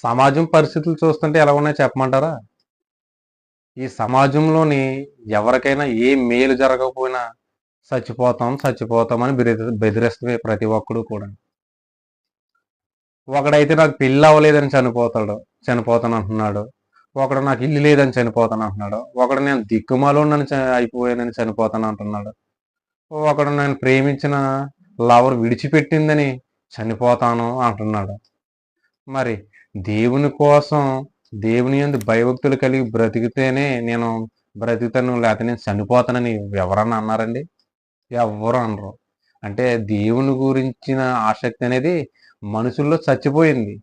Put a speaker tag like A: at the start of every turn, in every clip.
A: సమాజం పరిస్థితులు చూస్తుంటే ఎలా ఉన్నాయో చెప్పమంటారా? ఈ సమాజంలోని ఎవరికైనా ఏ మేలు జరగకపోయినా చచ్చిపోతాం చచ్చిపోతామని బెదిరిస్తుంది ప్రతి ఒక్కడు కూడా. ఒకడైతే నాకు పెళ్ళి అవ్వలేదని చనిపోతాడు చనిపోతాను అంటున్నాడు ఒకడు నాకు ఇల్లు లేదని చనిపోతాను అంటున్నాడు ఒకడు నేను దిక్కుమాలోనని అయిపోయానని చనిపోతాను అంటున్నాడు ఒకడు నేను ప్రేమించిన లవర్ విడిచిపెట్టిందని చనిపోతాను అంటున్నాడు. మరి దేవుని కోసం దేవుని యందు భయభక్తులు కలిగి బ్రతికితేనే నేను బ్రతుకుతాను లేకపోతే నేను చనిపోతానని ఎవరన్నా అన్నారండి? ఎవరు అనరు. అంటే దేవుని గురించిన ఆసక్తి అనేది మనుషుల్లో చచ్చిపోయింది.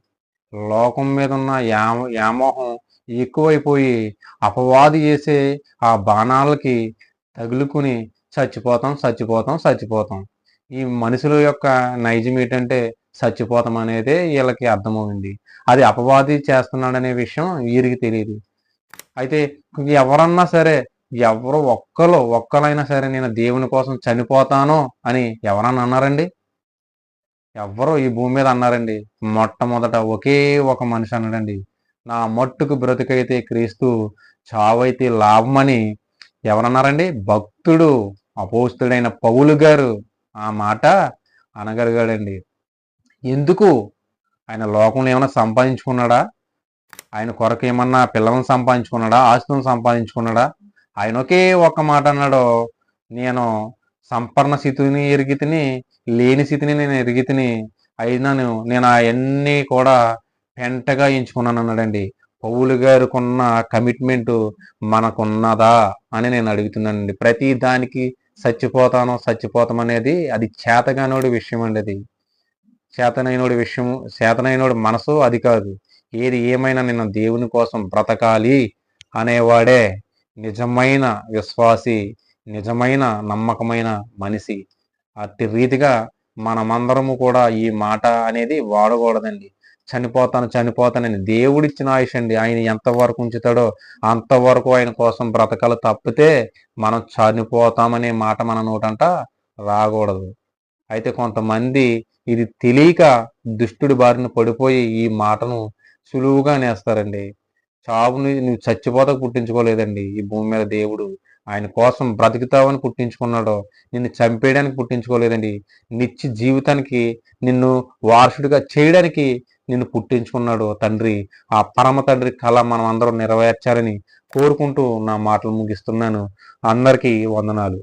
A: లోకం మీద ఉన్న యామ వ్యామోహం ఎక్కువైపోయి అపవాది చేసే ఆ బాణాలకి తగులుకుని చచ్చిపోతాం చచ్చిపోతాం చచ్చిపోతాం. ఈ మనుషుల యొక్క నైజం ఏంటంటే చచ్చిపోతాం అనేది వీళ్ళకి అర్థమైంది అది అపవాది చేస్తున్నాడనే విషయం వీరికి తెలియదు అయితే ఎవరన్నా సరే ఎవరు ఒక్కరు ఒక్కరైనా సరే నేను దేవుని కోసం చనిపోతాను అని ఎవరన్నా అన్నారండి? ఎవరు ఈ భూమి మీద అన్నారండి? మొట్టమొదట ఒకే ఒక మనిషి అన్నాడండి. నా మట్టుకు బ్రతుకైతే క్రీస్తు చావైతే లాభమని ఎవరన్నారండి? భక్తుడు అపోస్తుడైన పౌలు గారు ఆ మాట అనగలిగాడండి. ఎందుకు? ఆయన లోకంలో ఏమైనా సంపాదించుకున్నాడా? ఆయన కొరకు ఏమన్నా పిల్లలను సంపాదించుకున్నాడా? ఆస్తులను సంపాదించుకున్నాడా? ఆయన ఒకే ఒక మాట అన్నాడు నేను సంపర్ణ స్థితిని ఎరిగితిని లేని స్థితిని నేను ఎరిగితిని అయినాను నేను అవన్నీ కూడా పెంటగా ఎంచుకున్నాను అన్నాడండి. పౌలు గారికున్న కమిట్మెంట్ మనకున్నదా అని నేను అడుగుతున్నానండి. ప్రతి దానికి చచ్చిపోతాను చచ్చిపోతాం అనేది అది చేతగానోడి విషయం అండి అది. చేతనైనోడి విషయము చేతనైనోడి మనసు అది కాదు. ఏది ఏమైనా నిన్న దేవుని కోసం బ్రతకాలి అనేవాడే నిజమైన విశ్వాసి నిజమైన నమ్మకమైన మనిషి. అట్టి రీతిగా మనమందరము కూడా ఈ మాట అనేది వాడకూడదండి. చనిపోతాను చనిపోతానని దేవుడిచ్చిన ఆయుష్ అండి. ఆయన ఎంతవరకు ఉంచుతాడో అంతవరకు ఆయన కోసం బ్రతకాలు తప్పితే మనం చనిపోతామనే మాట మన నోటంట రాకూడదు. అయితే కొంతమంది ఇది తెలియక దుష్టుడి బారిన పడిపోయి ఈ మాటను సులువుగా నేస్తారండి చావుని నువ్వు చచ్చిపోతా పుట్టించుకోలేదండి. ఈ భూమి మీద దేవుడు ఆయన కోసం బ్రతుకుతావని పుట్టించుకున్నాడు నిన్ను చంపేయడానికి పుట్టించుకోలేదండి. నిత్య జీవితానికి నిన్ను వారసుడిగా చేయడానికి నిన్ను పుట్టించుకున్నాడు తండ్రి. ఆ పరమ తండ్రి కళ మనం అందరం నెరవేర్చాలని కోరుకుంటూ నా మాటలు ముగిస్తున్నాను. అందరికీ వందనాలు.